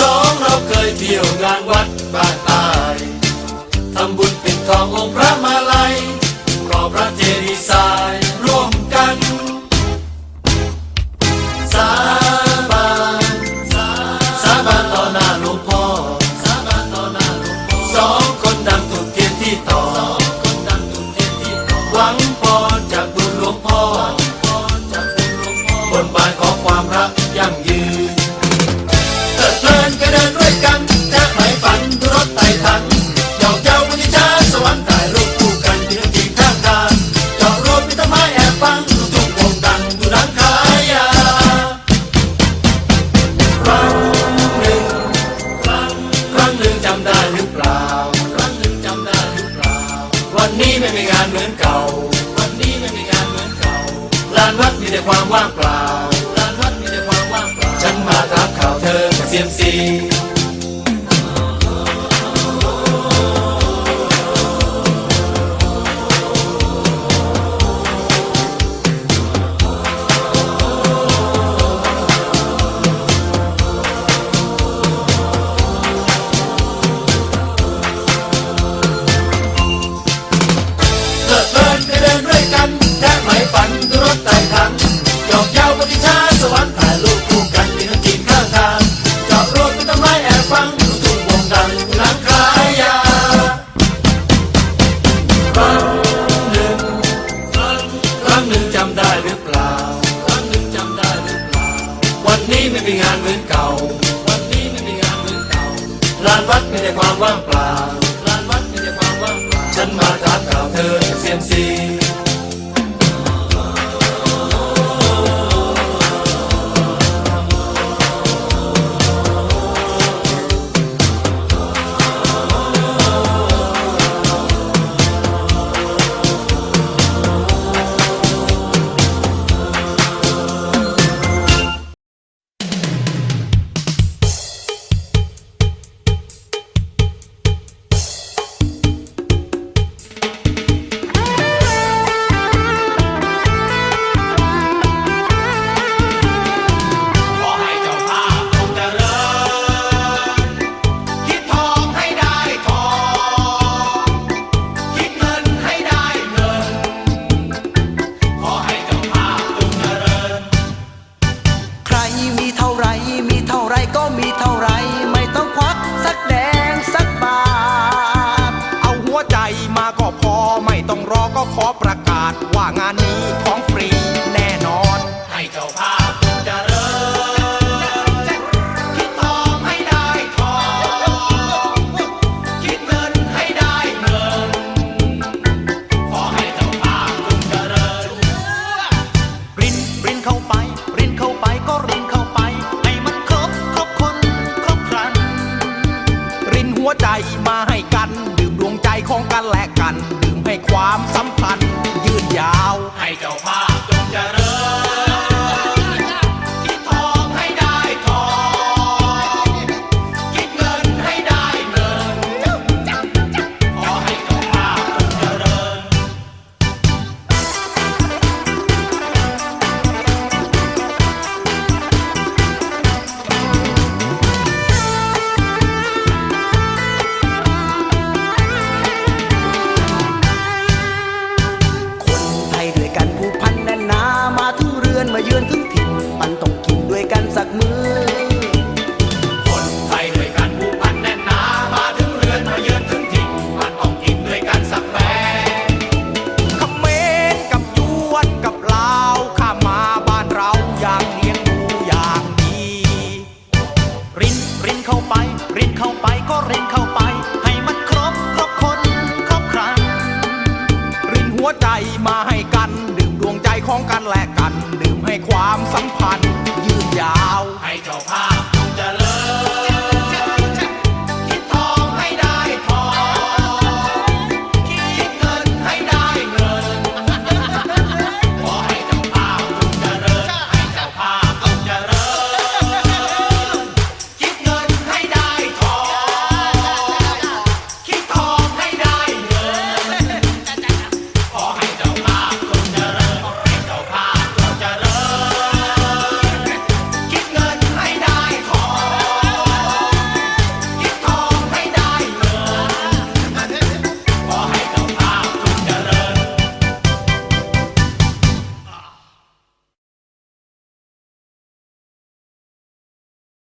สองเราเคยเที่ยวงานวัดบ้านตายทำบุญเป็นทององค์พระมาลัยรอพระเจดีย์ ว่างเปล่าร้านวัดมีแต่ความว่างเปล่า ฉันมาทักข่าวเธอเซียมซี ความว่างเปล่าลานวัดไม่ใช่ความว่างเปล่าฉันมาถามข่าวเธอเซียมซี ว่างานนี้ของฟรีแน่นอน ให้เจ้าภาพเจริญคิดทองให้ได้ทอง คิดเงินให้ได้เงิน ขอให้เจ้าภาพจงเจริญ รินรินเข้าไป รินเข้าไปก็รินเข้าไป ให้มันครบครบคนครบครัน รินหัวใจมาให้กัน ดื่มดวงใจของกันและกัน ดื่มให้ความสัม ใจมาให้กัน ดื่มดวงใจของกันและกัน ดื่มให้ความสัมพันธ์